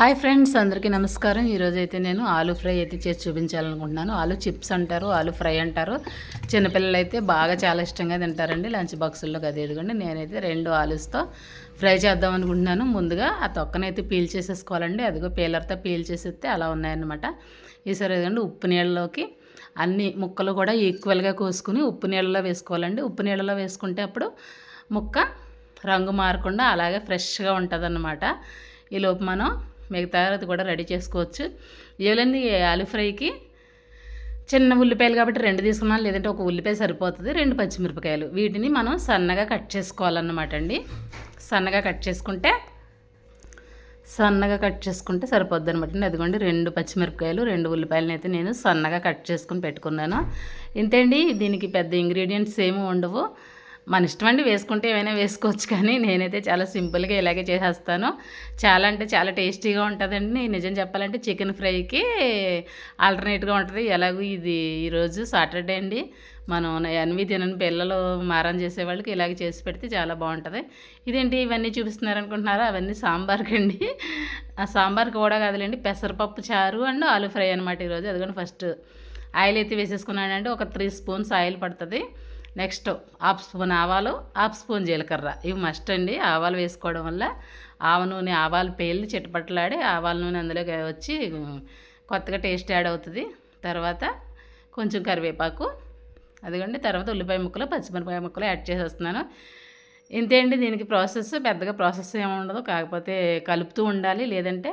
Hi friends అందరికీ నమస్కారం. ఈరోజు అయితే నేను ఆలు ఫ్రై అయితే చేసి చూపించాలనుకుంటున్నాను. ఆలు చిప్స్ అంటారు ఆలు ఫ్రై అంటారు. చిన్నపిల్లలు అయితే బాగా చాలా ఇష్టంగా తింటారండి. లంచ్ బాక్సుల్లో అది ఎదుగుండి నేనైతే రెండు ఆలుస్తో ఫ్రై చేద్దాం అనుకుంటున్నాను. ముందుగా ఆ తొక్కనైతే పీల్ చేసేసుకోవాలండి. అదిగో పీలర్తో పీల్ చేసేస్తే అలా ఉన్నాయన్నమాట. ఈసారి ఏదంటే ఉప్పు నీళ్ళలోకి అన్ని ముక్కలు కూడా ఈక్వల్గా కోసుకుని ఉప్పు నీళ్ళలో వేసుకోవాలండి. ఉప్పు నీళ్ళలో వేసుకుంటే అప్పుడు ముక్క రంగు మారకుండా అలాగే ఫ్రెష్గా ఉంటుంది ఈలోపు మనం మిగతా అది కూడా రెడీ చేసుకోవచ్చు. ఇవన్నీ ఆలు ఫ్రైకి చిన్న ఉల్లిపాయలు కాబట్టి రెండు తీసుకున్నాను లేదంటే ఒక ఉల్లిపాయ సరిపోతుంది రెండు పచ్చిమిరపకాయలు. వీటిని మనం సన్నగా కట్ చేసుకోవాలన్నమాట అండి. సన్నగా కట్ చేసుకుంటే సన్నగా కట్ చేసుకుంటే సరిపోద్ది అనమాట అదిగోండి రెండు పచ్చిమిరపకాయలు రెండు ఉల్లిపాయలను అయితే నేను సన్నగా కట్ చేసుకుని పెట్టుకున్నాను. ఇంతేండి దీనికి పెద్ద ఇంగ్రీడియంట్స్ ఏమి ఉండవు. మన ఇష్టం అండి వేసుకుంటే ఏమైనా వేసుకోవచ్చు కానీ నేనైతే చాలా సింపుల్గా ఇలాగే చేసేస్తాను. చాలా అంటే చాలా టేస్టీగా ఉంటుందండి. నిజం చెప్పాలంటే చికెన్ ఫ్రైకి ఆల్టర్నేట్గా ఉంటుంది. ఎలాగో ఇది ఈరోజు సాటర్డే అండి. మనం ఎన్వి తినని పిల్లలు మారం చేసే వాళ్ళకి ఇలాగ చేసి పెడితే చాలా బాగుంటుంది. ఇదేంటి ఇవన్నీ చూపిస్తున్నారు అనుకుంటున్నారా అవన్నీ సాంబార్కి అండి ఆ సాంబార్కి కూడా కాదులేండి పెసరపప్పు చారు అండ్ ఆలు ఫ్రై అనమాట ఈరోజు. అదిగోండి ఫస్ట్. ఆయిల్ అయితే వేసేసుకున్నానండి. ఒక త్రీ స్పూన్స్ ఆయిల్ పడుతుంది. నెక్స్ట్ హాఫ్ స్పూన్ ఆవాలు హాఫ్ స్పూన్ జీలకర్ర. ఇవి మస్ట్ అండి. ఆవాలు వేసుకోవడం వల్ల ఆవ నూనె ఆవాలు పేలి చిట్టపట్టలాడి ఆవాల నూనె అందులో వచ్చి కొత్తగా టేస్ట్ యాడ్ అవుతుంది. తర్వాత కొంచెం కరివేపాకు. అదిగండి తర్వాత ఉల్లిపాయ ముక్కలు పచ్చిమిరపాయ ముక్కలు యాడ్ చేసేస్తున్నాను. ఇంతే అండి దీనికి ప్రాసెస్ పెద్దగా ప్రాసెస్ ఏమి ఉండదు. కాకపోతే కలుపుతూ ఉండాలి. లేదంటే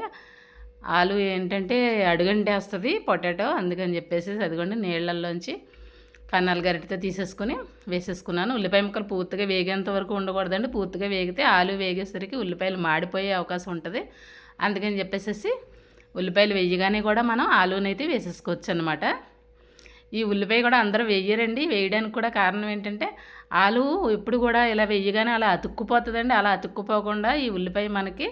ఆలు ఏంటంటే అడుగంటే వస్తుంది పొటాటో అందుకని చెప్పేసి అదిగోండి నీళ్ళల్లోంచి కన్నాలు గరిటితో తీసేసుకొని వేసేసుకున్నాను. ఉల్లిపాయ ముక్కలు పూర్తిగా వేగేంత వరకు ఉండకూడదండి. పూర్తిగా వేగితే ఆలు వేగేసరికి ఉల్లిపాయలు మాడిపోయే అవకాశం ఉంటుంది. అందుకని చెప్పేసి ఉల్లిపాయలు వేయగానే కూడా మనం ఆలునైతే వేసేసుకోవచ్చు అనమాట ఈ ఉల్లిపాయ కూడా అందరూ వేయరండి. వేయడానికి కూడా కారణం ఏంటంటే ఆలు ఎప్పుడు కూడా ఇలా వేయగానే అలా అతుక్కుపోతుందండి. అలా అతుక్కుపోకుండా ఈ ఉల్లిపాయ మనకి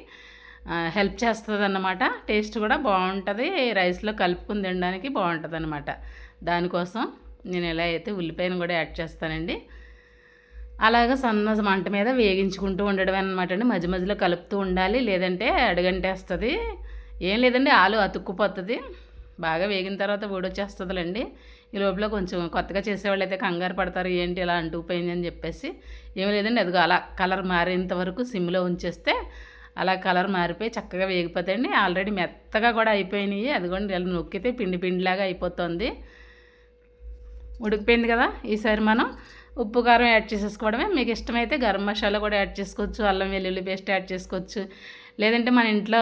హెల్ప్ చేస్తుంది అన్నమాట టేస్ట్ కూడా బాగుంటుంది. రైస్లో కలుపుకుని తినడానికి బాగుంటుంది అనమాట దానికోసం నేను ఎలా అయితే ఉల్లిపాయను కూడా యాడ్ చేస్తానండి. అలాగ సన్న మంట మీద వేగించుకుంటూ ఉండడం అనమాట అండి. మధ్య మధ్యలో కలుపుతూ ఉండాలి లేదంటే అడుగంటేస్తుంది. ఏం లేదండి ఆలు అతుక్కుపోతుంది. బాగా వేగిన తర్వాత ఊడొచ్చేస్తుందిలేండి. ఈ లోపల కొంచెం కొత్తగా చేసేవాళ్ళు అయితే కంగారు పడతారు ఏంటి ఇలా అంటుకుపోయింది అని చెప్పేసి. ఏమి లేదండి అదిగో అలా కలర్ మారేంత వరకు సిమ్లో ఉంచేస్తే అలా కలర్ మారిపోయి చక్కగా వేగిపోతాయండి. ఆల్రెడీ మెత్తగా కూడా అయిపోయినాయి. అదిగోండి కూడా నొక్కితే పిండి పిండిలాగా అయిపోతుంది. ఉడికిపోయింది కదా ఈసారి మనం ఉప్పు కారం యాడ్ చేసేసుకోవడమే. మీకు ఇష్టమైతే గరం మసాలా కూడా యాడ్ చేసుకోవచ్చు అల్లం వెల్లుల్లి పేస్ట్ యాడ్ చేసుకోవచ్చు. లేదంటే మన ఇంట్లో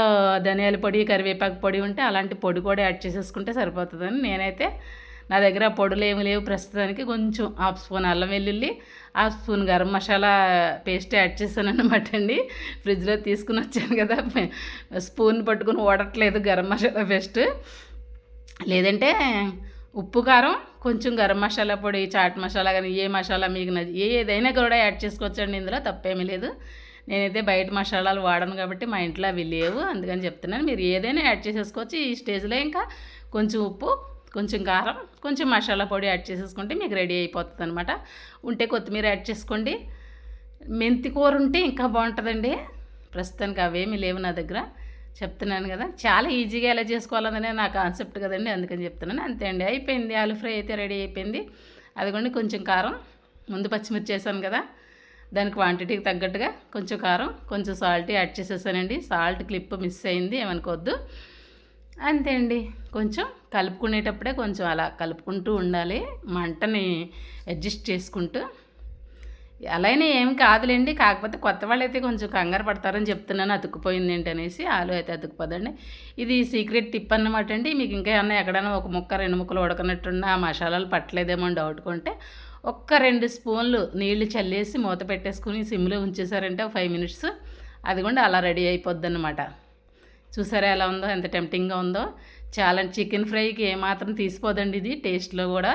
ధనియాల పొడి కరివేపాకు పొడి ఉంటే అలాంటి పొడి కూడా యాడ్ చేసేసుకుంటే సరిపోతుందని నేనైతే నా దగ్గర పొడులు ఏమి లేవు. ప్రస్తుతానికి కొంచెం హాఫ్ స్పూన్ అల్లం వెల్లుల్లి half spoon garam masala paste add చేశాను అనమాట అండి. ఫ్రిడ్జ్లో తీసుకుని వచ్చాను కదా స్పూన్ పట్టుకుని ఓడట్లేదు గరం మసాలా పేస్ట్. లేదంటే ఉప్పు కారం కొంచెం గరం మసాలా పొడి చాట్ మసాలా కానీ ఏ మసాలా మీకు ఏ ఏదైనా కూడా యాడ్ చేసుకోవచ్చండి ఇందులో తప్పేమీ లేదు. నేనైతే బయట మసాలాలు వాడను కాబట్టి మా ఇంట్లో అవి లేవు అందుకని చెప్తున్నాను. మీరు ఏదైనా యాడ్ చేసేసుకోవచ్చు. ఈ స్టేజ్లో ఇంకా కొంచెం ఉప్పు కొంచెం కారం కొంచెం మసాలా పొడి యాడ్ చేసేసుకుంటే మీకు రెడీ అయిపోతుంది అనమాట ఉంటే కొత్తిమీర యాడ్ చేసుకోండి. మెంతి కూర ఉంటే ఇంకా బాగుంటుందండి. ప్రస్తుతానికి అవేమీ లేవు నా దగ్గర. చెప్తున్నాను కదా. చాలా ఈజీగా ఎలా చేసుకోవాలనే నా కాన్సెప్ట్ కదండి. అందుకని చెప్తున్నాను. అంతే అండి. అయిపోయింది. ఆలు ఫ్రై అయితే రెడీ అయిపోయింది. అదిగోండి కొంచెం కారం. ముందు పచ్చిమిర్చి చేశాను కదా. దాని క్వాంటిటీకి తగ్గట్టుగా కొంచెం కారం కొంచెం సాల్ట్ యాడ్ చేసేసానండి. సాల్ట్ క్లిప్ మిస్ అయింది. ఏమనుకోవద్దు. అంతే అండి. కొంచెం కలుపుకునేటప్పుడే కొంచెం అలా కలుపుకుంటూ ఉండాలి. మంటని అడ్జస్ట్ చేసుకుంటూ అలానే ఏం కాదులేండి కాకపోతే కొత్త వాళ్ళు అయితే కొంచెం కంగారు పడతారని చెప్తున్నాను అతుక్కుపోయింది ఏంటి అనేసి ఆలు అయితే అతుక్కుపోదండి. ఇది సీక్రెట్ టిప్ అన్నమాట అండి. మీకు ఇంకా ఏమన్నా ఎక్కడైనా ఒక ముక్క రెండు ముక్కలు ఉడకనట్టున్నా ఆ మసాలాలు పట్టలేదేమో అని డౌట్ కొంటే ఒక్క రెండు స్పూన్లు నీళ్ళు చల్లేసి మూత పెట్టేసుకుని సిమ్లో ఉంచేసారంటే ఒక ఫైవ్ మినిట్స్ అది కూడా అలా రెడీ అయిపోద్ది అనమాట చూసారా ఎలా ఉందో ఎంత టెంప్టింగ్గా ఉందో. చాలా చికెన్ ఫ్రైకి ఏమాత్రం తీసిపోదండి ఇది టేస్ట్లో కూడా.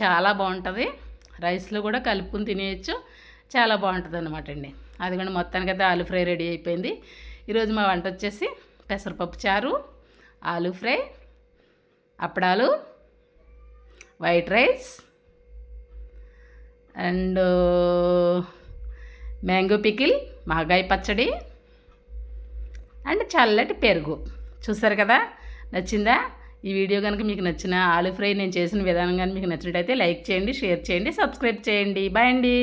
చాలా బాగుంటుంది. రైస్లో కూడా కలుపుకుని తినేయచ్చు. చాలా బాగుంటుంది అనమాట అండి అది కూడా మొత్తానికి అయితే ఆలు ఫ్రై రెడీ అయిపోయింది. ఈరోజు మా వంట వచ్చేసి పెసరపప్పు చారు ఆలు ఫ్రై అప్పడాలు white rice and mango pickle మాగాయ పచ్చడి అండ్ చల్లటి పెరుగు. చూసారు కదా? నచ్చిందా? ఈ వీడియో కనుక మీకు నచ్చిన ఆలు ఫ్రై నేను చేసిన విధానం కానీ మీకు నచ్చినట్టయితే లైక్ చేయండి షేర్ చేయండి సబ్స్క్రైబ్ చేయండి. బాయ్ అండి.